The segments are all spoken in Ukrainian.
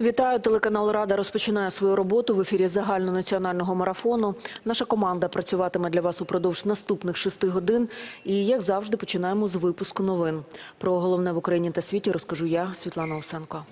Вітаю, телеканал Рада розпочинає свою роботу в ефірі загальнонаціонального марафону. Наша команда працюватиме для вас упродовж наступних шести годин. І, як завжди, починаємо з випуску новин. Про головне в Україні та світі розкажу я, Світлана Осенко.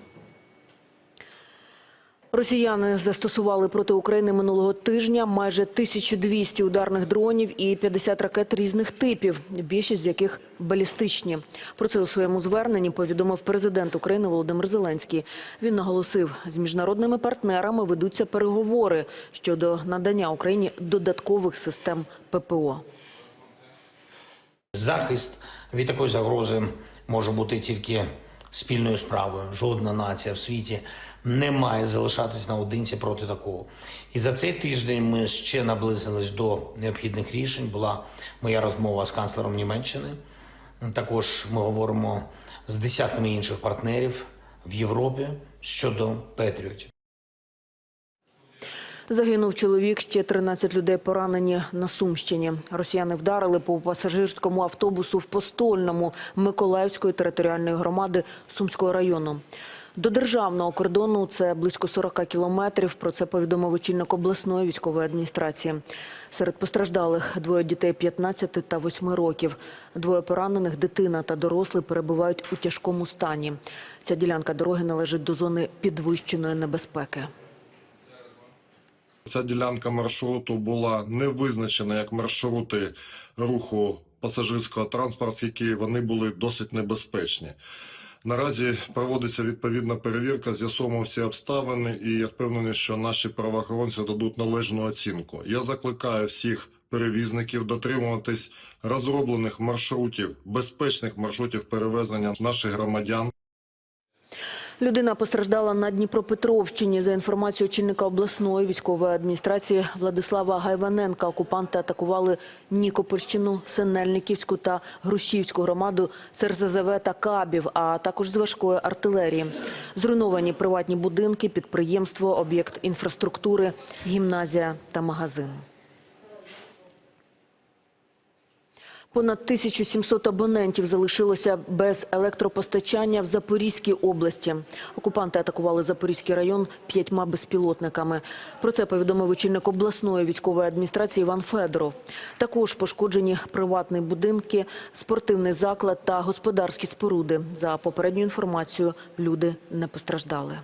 Росіяни застосували проти України минулого тижня майже 1200 ударних дронів і 50 ракет різних типів, більшість з яких балістичні. Про це у своєму зверненні повідомив президент України Володимир Зеленський. Він наголосив, з міжнародними партнерами ведуться переговори щодо надання Україні додаткових систем ППО. Захист від такої загрози може бути тільки спільною справою. Жодна нація в світі не має залишатись наодинці проти такого. І за цей тиждень ми ще наблизились до необхідних рішень. Була моя розмова з канцлером Німеччини. Також ми говоримо з десятками інших партнерів в Європі щодо Петріотів. Загинув чоловік, ще 13 людей поранені на Сумщині. Росіяни вдарили по пасажирському автобусу в Постольному Миколаївської територіальної громади Сумського району. До державного кордону це близько 40 кілометрів. Про це повідомив очільник обласної військової адміністрації. Серед постраждалих двоє дітей 15 та 8 років. Двоє поранених, дитина та дорослий перебувають у тяжкому стані. Ця ділянка дороги належить до зони підвищеної небезпеки. Ця ділянка маршруту була не визначена як маршрути руху пасажирського транспорту, оскільки вони були досить небезпечні. Наразі проводиться відповідна перевірка, з'ясовуємо всі обставини, і я впевнений, що наші правоохоронці дадуть належну оцінку. Я закликаю всіх перевізників дотримуватись розроблених маршрутів, безпечних маршрутів перевезення наших громадян. Людина постраждала на Дніпропетровщині. За інформацією очільника обласної військової адміністрації Владислава Гайваненка, окупанти атакували Нікопольщину, Синельниківську та Грушівську громаду СРЗЗВ та Кабів, а також з важкої артилерії. Зруйновані приватні будинки, підприємство, об'єкт інфраструктури, гімназія та магазин. Понад 1700 абонентів залишилося без електропостачання в Запорізькій області. Окупанти атакували Запорізький район п'ятьма безпілотниками. Про це повідомив очільник обласної військової адміністрації Іван Федоров. Також пошкоджені приватні будинки, спортивний заклад та господарські споруди. За попередньою інформацією, люди не постраждали.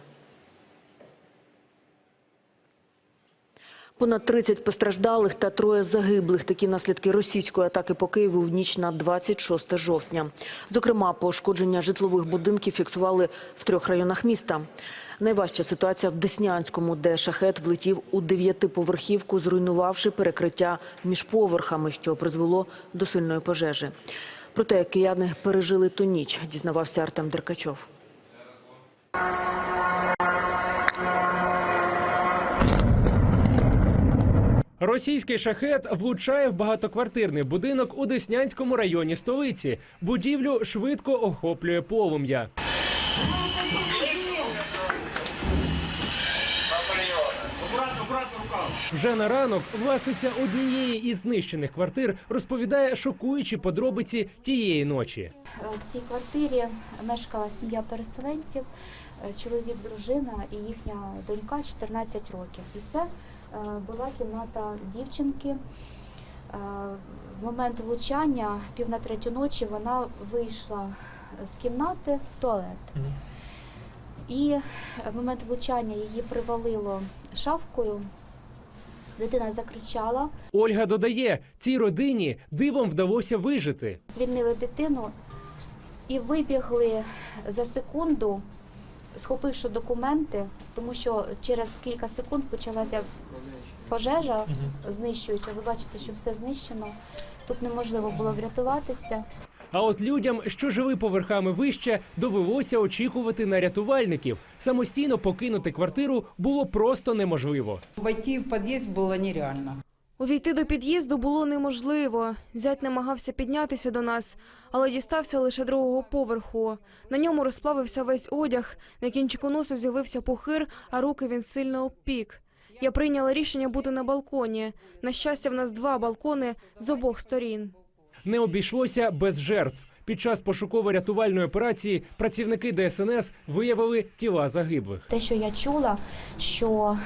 Понад 30 постраждалих та троє загиблих. Такі наслідки російської атаки по Києву в ніч на 26 жовтня. Зокрема, пошкодження житлових будинків фіксували в трьох районах міста. Найважча ситуація в Деснянському, де шахет влетів у дев'ятиповерхівку, зруйнувавши перекриття між поверхами, що призвело до сильної пожежі. Про те, як кияни пережили ту ніч, дізнавався Артем Деркачов. Російський шахет влучає в багатоквартирний будинок у Деснянському районі столиці. Будівлю швидко охоплює полум'я. Вже на ранок власниця однієї із знищених квартир розповідає шокуючі подробиці тієї ночі. В цій квартирі мешкала сім'я переселенців, чоловік, дружина і їхня донька 14 років. І це була кімната дівчинки. Е, В момент влучання, пів на третю ночі, вона вийшла з кімнати в туалет. І в момент влучання її привалило шавкою. Дитина закричала, Ольга додає, цій родині дивом вдалося вижити. звільнили дитину і вибігли за секунду, схопивши документи, тому що через кілька секунд почалася пожежа знищуюча. Ви бачите, що все знищено. Тут неможливо було врятуватися. А от людям, що жили поверхами вище, довелося очікувати на рятувальників. Самостійно покинути квартиру було просто неможливо. Войти в подъезд было нереально. Увійти до під'їзду було неможливо. Зять намагався піднятися до нас, але дістався лише другого поверху. На ньому розплавився весь одяг, на кінчику носа з'явився пухир, а руки він сильно обпік. Я прийняла рішення бути на балконі. На щастя, в нас два балкони з обох сторін. Не обійшлося без жертв. Під час пошуково-рятувальної операції працівники ДСНС виявили тіла загиблих. Те, що я чула, що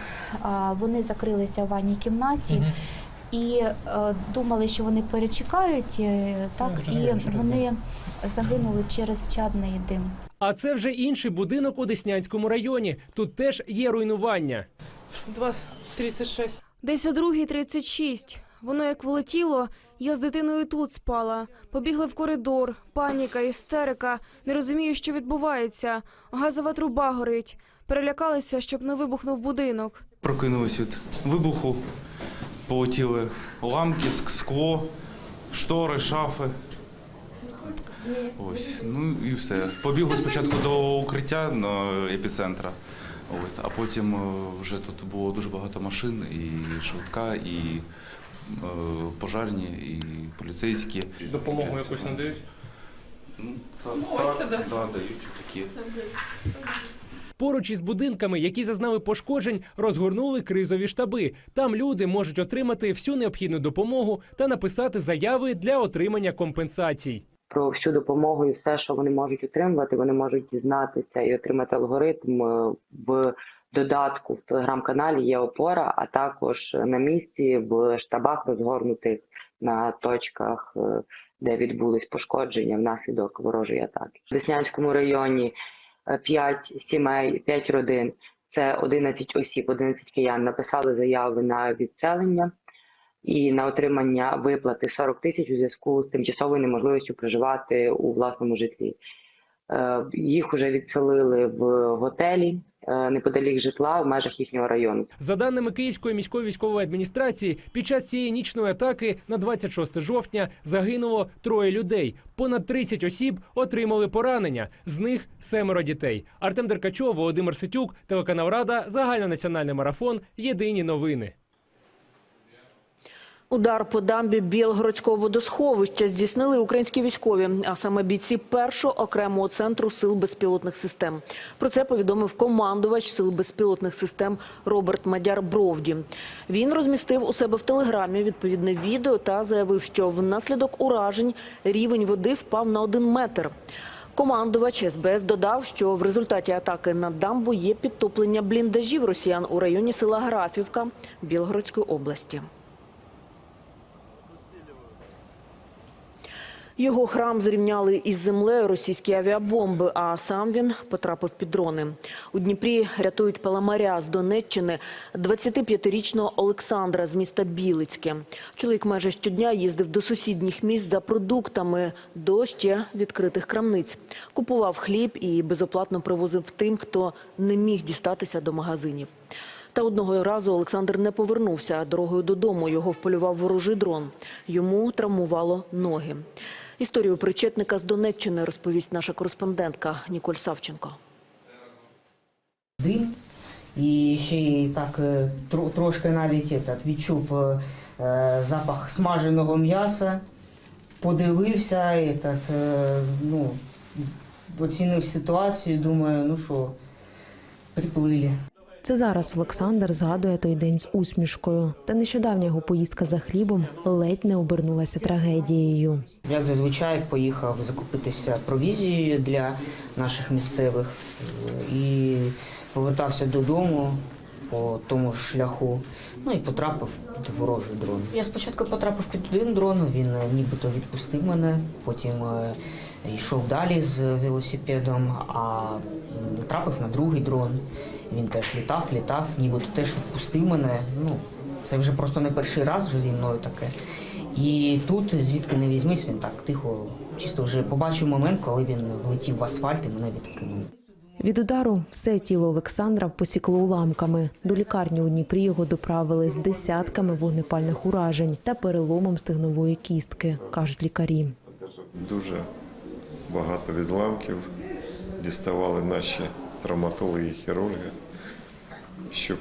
а, вони закрилися в ванній кімнаті і е, думали, що вони перечекають, е, так і вони загинули через чадний дим. А це вже інший будинок у Деснянському районі. Тут теж є руйнування. 2.36. Десь о 2.36. Воно як влетіло, я з дитиною тут спала. Побігли в коридор, паніка, істерика. Не розумію, що відбувається. Газова труба горить. Перелякалися, щоб не вибухнув будинок. Прокинулись від вибуху, полетіли ламки, скло, штори, шафи. Ось, ну і все. Побігли спочатку до укриття на епіцентра, от, а потім е, вже тут було дуже багато машин, і швидка, і е, пожарні, і поліцейські. Допомогу якусь надають? Ну, так, так, так, дають такі. Поруч із будинками, які зазнали пошкоджень, розгорнули кризові штаби. Там люди можуть отримати всю необхідну допомогу та написати заяви для отримання компенсацій. про всю допомогу і все, що вони можуть отримувати, вони можуть дізнатися і отримати алгоритм е, в додатку в телеграм-каналі. Є опора, а також на місці в штабах розгорнутих на точках, е, де відбулись пошкодження внаслідок ворожої атаки. В Деснянському районі 5 сімей, 5 родин. Це 11 осіб, 11 киян написали заяви на відселення і на отримання виплати 40 тисяч у зв'язку з тимчасовою неможливістю проживати у власному житлі. Е, Їх уже відселили в готелі е, неподалік житла в межах їхнього району. За даними Київської міської військової адміністрації, під час цієї нічної атаки на 26 жовтня загинуло троє людей. Понад 30 осіб отримали поранення. З них семеро дітей. Артем Деркачов, Володимир Ситюк, телеканал Рада, загальнонаціональний марафон. Єдині новини. Удар по дамбі Білгородського водосховища здійснили українські військові, а саме бійці першого окремого центру сил безпілотних систем. Про це повідомив командувач сил безпілотних систем Роберт Мадяр Бровді. Він розмістив у себе в телеграмі відповідне відео та заявив, що внаслідок уражень рівень води впав на один метр. Командувач СБС додав, що в результаті атаки на дамбу є підтоплення бліндажів росіян у районі села Графівка Білгородської області. Його храм зрівняли із землею російські авіабомби, а сам він потрапив під дрони. У Дніпрі рятують паламаря з Донеччини 25-річного Олександра з міста Білицьке. Чоловік майже щодня їздив до сусідніх міст за продуктами до ще відкритих крамниць. Купував хліб і безоплатно привозив тим, хто не міг дістатися до магазинів. Та одного разу Олександр не повернувся дорогою додому. Його вполював ворожий дрон. Йому травмувало ноги. Історію причетника з Донеччини розповість наша кореспондентка Ніколь Савченко. дим. І ще й так е, трошки навіть этот, відчув е, е, запах смаженого м'яса, подивився, этот, ну, оцінив ситуацію, думаю, ну що, приплили. Це зараз Олександр згадує той день з усмішкою. Та нещодавня його поїздка за хлібом ледь не обернулася трагедією. Як зазвичай поїхав закупитися провізією для наших місцевих е, і повертався додому по тому шляху. Ну і потрапив під ворожий дрон. Я спочатку потрапив під один дрон, він е, нібито відпустив мене, потім е, йшов далі з велосипедом, а натрапив на другий дрон. Він теж літав, літав, нібито теж відпустив мене. Ну, це вже просто не перший раз вже зі мною таке. І тут, звідки не візьмись, він так тихо, чисто вже побачив момент, коли він влетів в асфальт і мене відкинув. Від удару все тіло Олександра посікло уламками. До лікарні у Дніпрі його доправили з десятками вогнепальних уражень та переломом стегнової кістки, кажуть лікарі. Дуже багато відламків діставали наші травматологи хірурги, щоб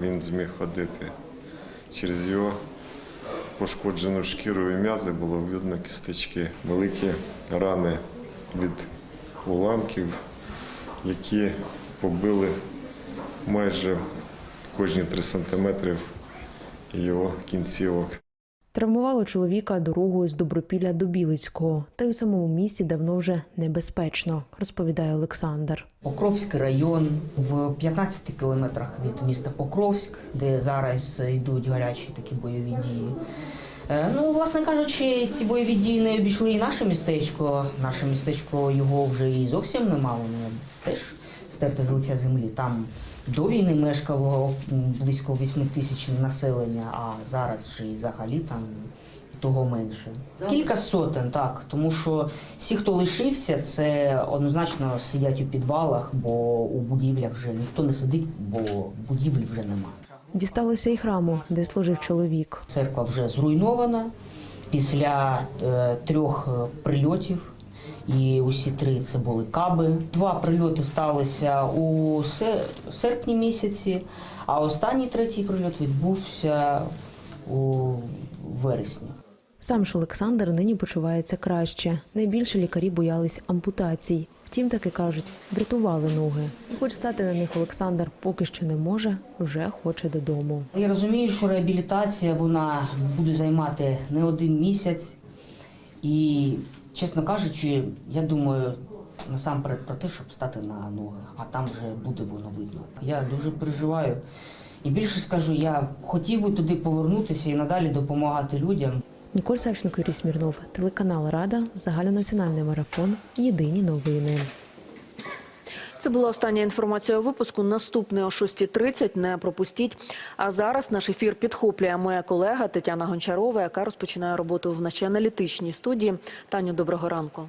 він зміг ходити. Через його пошкоджену шкіру і м'язи було видно кісточки, великі рани від уламків, які побили майже кожні 3 сантиметри його кінцівок. Травмувало чоловіка дорогою з Добропілля до Білицького, та й у самому місті давно вже небезпечно, розповідає Олександр. Покровський район в 15 кілометрах від міста Покровськ, де зараз йдуть гарячі такі бойові дії. Е, Ну, власне кажучи, ці бойові дії не обійшли і наше містечко. Наше містечко його вже і зовсім нема, воно теж стерте з лиця землі. Там до війни мешкало близько 8 тисяч населення, а зараз вже і взагалі там того менше. Кілька сотень, так, тому що всі, хто лишився, це однозначно сидять у підвалах, бо у будівлях вже ніхто не сидить, бо будівлі вже нема. Дісталося й храму, де служив чоловік. Церква вже зруйнована після е, трьох е, прильотів. І усі три це були каби. Два прильоти сталися у серпні місяці, а останній третій прильот відбувся у вересні. Сам ж Олександр нині почувається краще. Найбільше лікарі боялись ампутацій. Втім, таки кажуть, врятували ноги. Хоч стати на них Олександр поки що не може, вже хоче додому. Я розумію, що реабілітація вона буде займати не один місяць. І, чесно кажучи, я думаю насамперед про те, щоб стати на ноги, а там вже буде воно видно. Я дуже переживаю. І більше скажу, я хотів би туди повернутися і надалі допомагати людям. Ніколь Савченко, Юрій Смірнов, телеканал Рада, загальнонаціональний марафон. Єдині новини. Це була остання інформація у випуску. Наступне о 6.30. Не пропустіть. А зараз наш ефір підхоплює моя колега Тетяна Гончарова, яка розпочинає роботу в нашій аналітичній студії. Таню, доброго ранку.